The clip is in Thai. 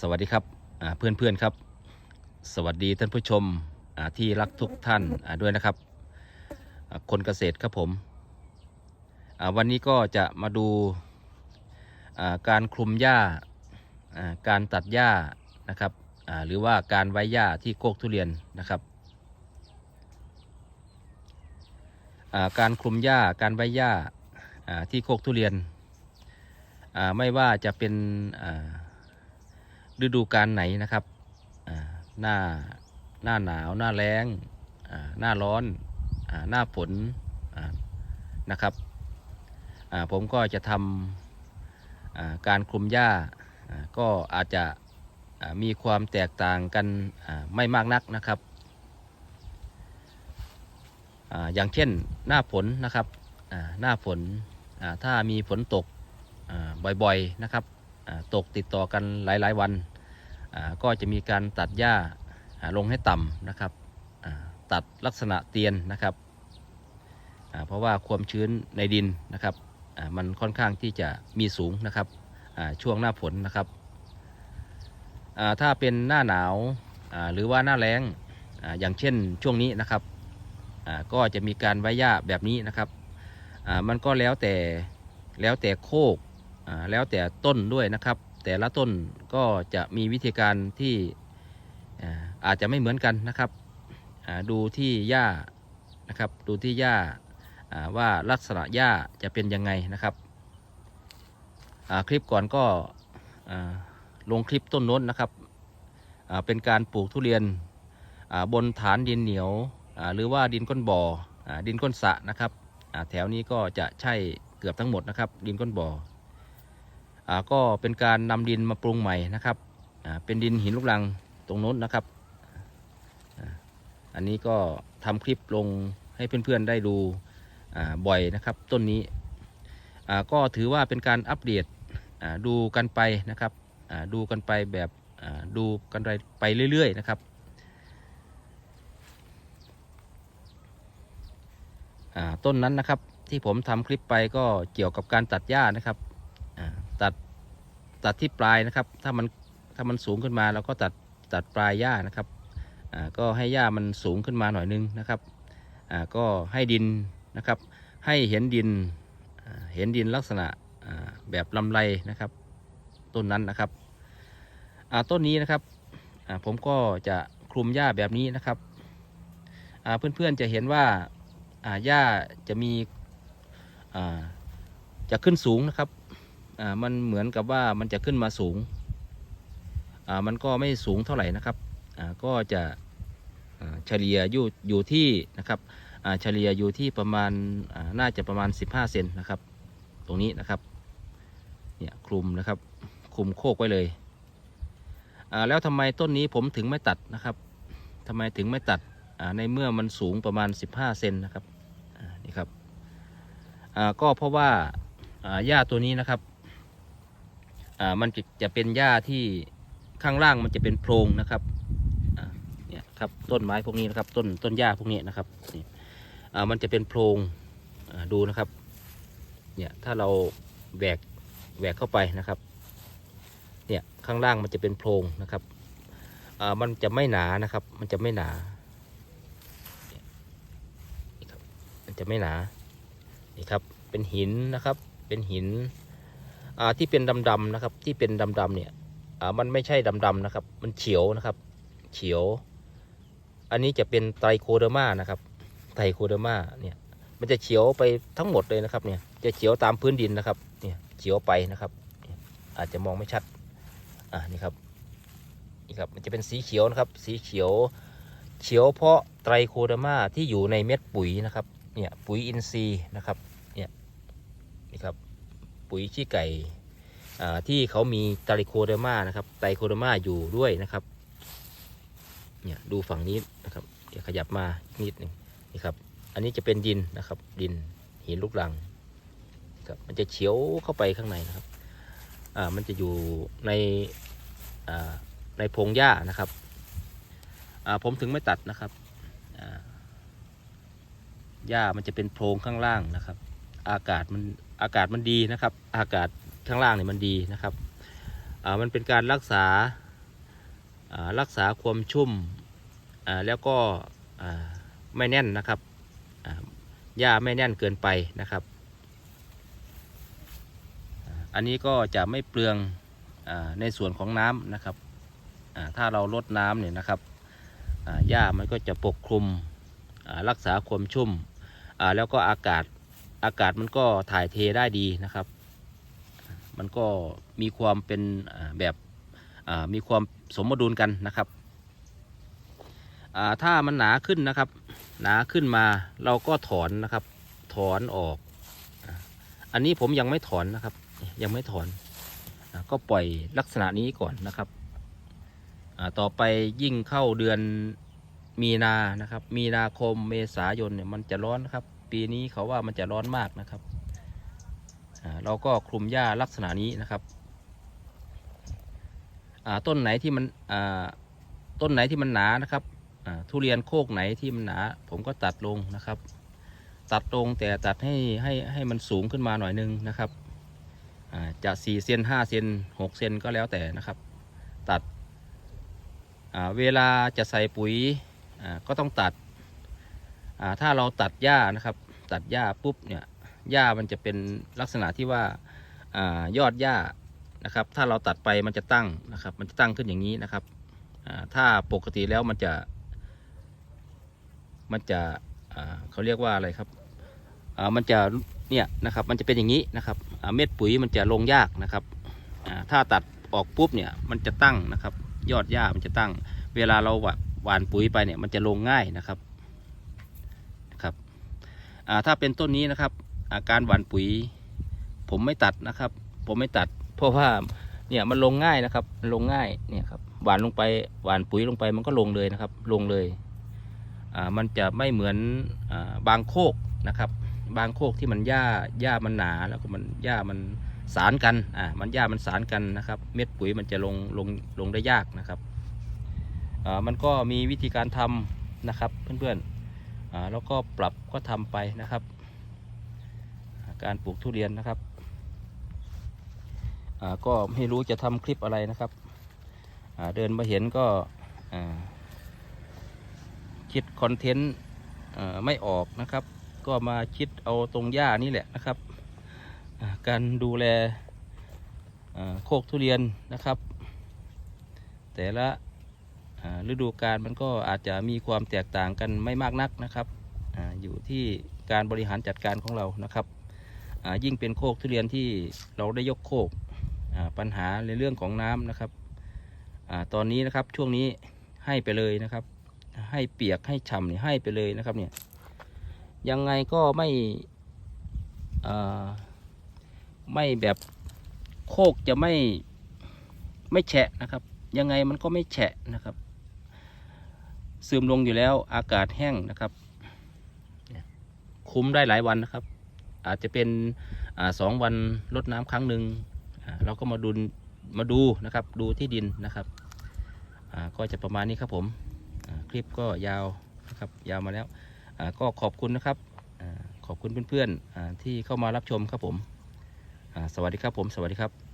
สวัสดีครับเพื่อนเพื่อนครับ สวัสดีท่านผู้ชมที่รักทุกท่านด้วยนะครับ คนเกษตรครับผมวันนี้ก็จะมาดูการคลุมหญ้าการตัดหญ้านะครับหรือว่าการไว้หญ้าที่โคกทุเรียนนะครับการคลุมหญ้าการไว้หญ้าที่โคกทุเรียนไม่ว่าจะเป็น ฤดูการไหนนะครับหน้าหน้าหนาวหน้าแล้งหน้าร้อนหน้าฝนนะครับผมก็จะทำการคลุมหญ้าก็อาจจะมีความแตกต่างกันไม่มากนักนะครับอย่างเช่นหน้าฝนนะครับหน้าฝนถ้ามีฝนตกบ่อยๆนะครับ ตกติดต่อกันหลาย ๆ วัน ก็จะมีการตัดหญ้าลงให้ต่ำนะครับตัดลักษณะเตียนนะครับเพราะว่าความชื้นในดินนะครับมันค่อนข้างที่จะมีสูงนะครับช่วงหน้าฝนนะครับถ้าเป็นหน้าหนาวหรือว่าหน้าแล้งอย่างเช่นช่วงนี้นะครับก็จะมีการไว้หญ้าแบบนี้นะครับมันก็แล้วแต่แล้วแต่โคก แล้วแต่ต้นด้วยนะครับ แต่ละต้นก็จะมีวิธีการที่อ่าจจะไม่เหมือนกันนะครับ ดูที่หญ้านะครับ ดูที่หญ้าอ่าว่าลักษณะหญ้าจะเป็นยังไงนะครับคลิปก่อนก็ลงคลิปต้นโน้นนะครับ เป็นการปลูกทุเรียนบนฐานดินเหนียว หรือว่าดินก้นบ่อดินก้นสะนะครับแถวนี้ก็จะใช่เกือบทั้งหมดนะครับ ดินก้นบ่อ ก็เป็นการนำดินมาปรุงใหม่นะครับเป็นดินหินลูกรังตรงโน้นนะครับ อันนี้ก็ทำคลิปลงให้เพื่อนๆได้ดูบ่อยนะครับ ต้นนี้ก็ถือว่าเป็นการอัปเดตดูกันไปนะครับดูกันไปแบบดูกันไปไปเรื่อยๆนะครับต้นนั้นนะครับที่ผมทำคลิปไปก็เกี่ยวกับการตัดหญ้านะครับตัด ตัดที่ปลายนะครับ ถ้ามันถ้ามันสูงขึ้นมาเราก็ตัดตัดปลายหญ้านะครับอ่าก็ให้หญ้ามันสูงขึ้นมาหน่อยนึงนะครับอ่าก็ให้ดินนะครับ ให้เห็นดินเห็นดินลักษณะอ่าแบบลำไรนะครับ ต้นนั้นนะครับอ่าต้นนี้นะครับอ่าผมก็จะคลุมหญ้าแบบนี้นะครับอ่าเพื่อนๆจะเห็นว่าอ่าหญ้าจะมีอ่าจะขึ้นสูงนะครับ อ่ามันเหมือนกับว่ามันจะขึ้นมาสูงอ่ามันก็ไม่สูงเท่าไหร่นะครับอ่าก็จะเฉลี่ยอยู่อยู่ที่นะครับเฉลี่ยอยู่ที่ประมาณน่าจะประมาณ 15เซนนะครับ ตรงนี้นะครับเนี่ยคลุมนะครับคลุมโคกไว้เลยแล้วทำไมต้นนี้ผมถึงไม่ตัดนะครับทำไมถึงไม่ตัดในเมื่อมันสูงประมาณ 15เซนนะครับนี่ครับก็เพราะว่าอ่าหญ้าตัวนี้นะครับ มันจะจะเป็นหญ้าที่ข้างล่างมันจะเป็นโพรงนะครับเนี่ยครับต้นไม้พวกนี้นะครับต้นต้นหญ้าพวกนี้นะครับนี่มันจะเป็นโพรงดูนะครับเนี่ยถ้าเราแหวกแหวกเข้าไปนะครับเนี่ยข้างล่างมันจะเป็นโพรงนะครับมันจะไม่หนานะครับ มันจะไม่หนาครับมันจะไม่หนานี่ครับเป็นหินนะครับเป็นหิน ที่เป็นดำๆนะครับ ที่เป็นดำๆเนี่ยมันไม่ใช่ดำๆนะครับ มันเขียวนะครับ เขียว อันนี้จะเป็นไตรโคเดอร์มานะครับ ไตรโคเดอร์มาเนี่ยมันจะเขียวไปทั้งหมดเลยนะครับเนี่ยจะเขียวตามพื้นดินนะครับเนี่ยเขียวไปนะครับ อาจจะมองไม่ชัดอ่านี่ครับนี่ครับมันจะเป็นสีเขียวนะครับ สีเขียวเขียวเพราะไตรโคเดอร์มาที่อยู่ในเม็ดปุ๋ยนะครับเนี่ยปุ๋ยอินทรีย์นะครับเนี่ยนี่ครับ ปุ๋ยขี้ไก่ที่เขามีไตรโคเดอร์มานะครับไตรโคเดอร์มาอยู่ด้วยนะครับเนี่ยดูฝั่งนี้นะครับเดี๋ยวขยับมานิดหนึ่งนี่ครับ อันนี้จะเป็นดินนะครับ ดินหินลูกรังครับมันจะเฉียวเข้าไปข้างในนะครับอ่ามันจะอยู่ในอ่าในพงหญ้านะครับอ่าผมถึงไม่ตัดนะครับอ่าหญ้ามันจะเป็นโพรงข้างล่างนะครับ อากาศมัน อากาศมันดีนะครับ อากาศข้างล่างเนี่ยมันดีนะครับมันเป็นการรักษารักษาความชุ่มแล้วก็ไม่แน่นนะครับหญ้าไม่แน่นเกินไปนะครับ อันนี้ก็จะไม่เปลืองอในส่วนของน้ำนะครับ ถ้าเราลดน้ำเนี่ยนะครับหญ้ามันก็จะปกคลุมรักษาความชุ่มแล้วก็อากาศ อากาศมันก็ถ่ายเทได้ดีนะครับ มันก็มีความเป็นแบบมีความสมดุลกันนะครับถ้ามันหนาขึ้นนะครับ หนาขึ้นมาเราก็ถอนนะครับ ถอนออก อันนี้ผมยังไม่ถอนนะครับ ยังไม่ถอน ก็ปล่อยลักษณะนี้ก่อนนะครับต่อไปยิ่งเข้าเดือนมีนานะครับ มีนาคมเมษายนเนี่ยมันจะร้อนนะครับ ปีนี้เขาว่ามันจะร้อนมากนะครับเราก็คลุมหญ้าลักษณะนี้นะครับต้นไหนที่มันต้นไหนที่มันหนานะครับทุเรียนโคกไหนที่มันหนา ผมก็ตัดลงนะครับ ตัดลงแต่ตัดให้ให้ให้มันสูงขึ้นมาหน่อยนึงนะครับอ่าจะ4เซน5เซน6เซนก็แล้วแต่นะครับ ตัดเวลาจะใส่ปุ๋ยก็ต้องตัด ถ้าเราตัดหญ้านะครับ ตัดหญ้าปุ๊บเนี่ยหญ้ามันจะเป็นลักษณะที่ว่าอายอดหญ้านะครับ ถ้าเราตัดไปมันจะตั้งนะครับ มันจะตั้งขึ้นอย่างนี้นะครับถ้าปกติแล้วมันจะ มันจะเขาเรียกว่าอะไรครับมันจะเนี่ยนะครับ มันจะเป็นอย่างนี้นะครับเม็ดปุ๋ยมันจะลงยากนะครับถ้าตัดออกปุ๊บเนี่ยมันจะตั้งนะครับ ยอดหญ้ามันจะตั้ง เวลาเราหว่านปุ๋ยไปเนี่ยมันจะลงง่ายนะครับ ถ้าเป็นต้นนี้นะครับอาการหว่านปุ๋ย ผมไม่ตัดนะครับ ผมไม่ตัด เพราะว่าเนี่ยมันลงง่ายนะครับลงง่ายเนี่ยครับหว่านลงไปหว่านปุ๋ยลงไปมันก็ลงเลยนะครับ ลงเลยอ่ามันจะไม่เหมือนอ่าบางโคกนะครับ บางโคกที่มันหญ้าหญ้ามันหนาแล้วก็มันหญ้ามันสารกันอ่ามันหญ้ามันสารกันนะครับ เม็ดปุ๋ยมันจะลงลงลงได้ยากนะครับอ่ามันก็มีวิธีการทำนะครับเพื่อนๆ แล้วก็ปรับก็ทำไปนะครับ การปลูกทุเรียนนะครับก็ไม่รู้จะทำคลิปอะไรนะครับเดินมาเห็นก็คิดคอนเทนต์ไม่ออกนะครับ ก็มาคิดเอาตรงหญ้านี่แหละนะครับ การดูแลโคกทุเรียนนะครับ แต่ละ ฤดูกาลมันก็อาจจะมีความแตกต่างกันไม่มากนักนะครับออยู่ที่การบริหารจัดการของเรานะครับยิ่งเป็นโคกทุเรียนที่เราได้ยกโคกปัญหาในเรื่องของน้ำนะครับอตอนนี้นะครับช่วงนี้ให้ไปเลยนะครับ ให้เปียกให้ฉ่ำเนี่ยให้ไปเลยนะครับเนี่ยยังไงก็ไม่ไม่แบบโคกจะไม่ไม่แฉะนะครับ ยังไงมันก็ไม่แฉะนะครับ ซึมลงอยู่แล้วอากาศแห้งนะครับ คุ้มได้หลายวันนะครับ อาจจะเป็นอสองวันลดน้ำครั้งหนึ่งเราก็มาดูมาดูนะครับ ดูที่ดินนะครับก็จะประมาณนี้ครับผมคลิปก็ยาวนะครับยาวมาแล้วก็ขอบคุณนะครับอขอบคุณเพื่อนๆที่เข้ามารับชมครับผมสวัสดีครับผม สวัสดีครับ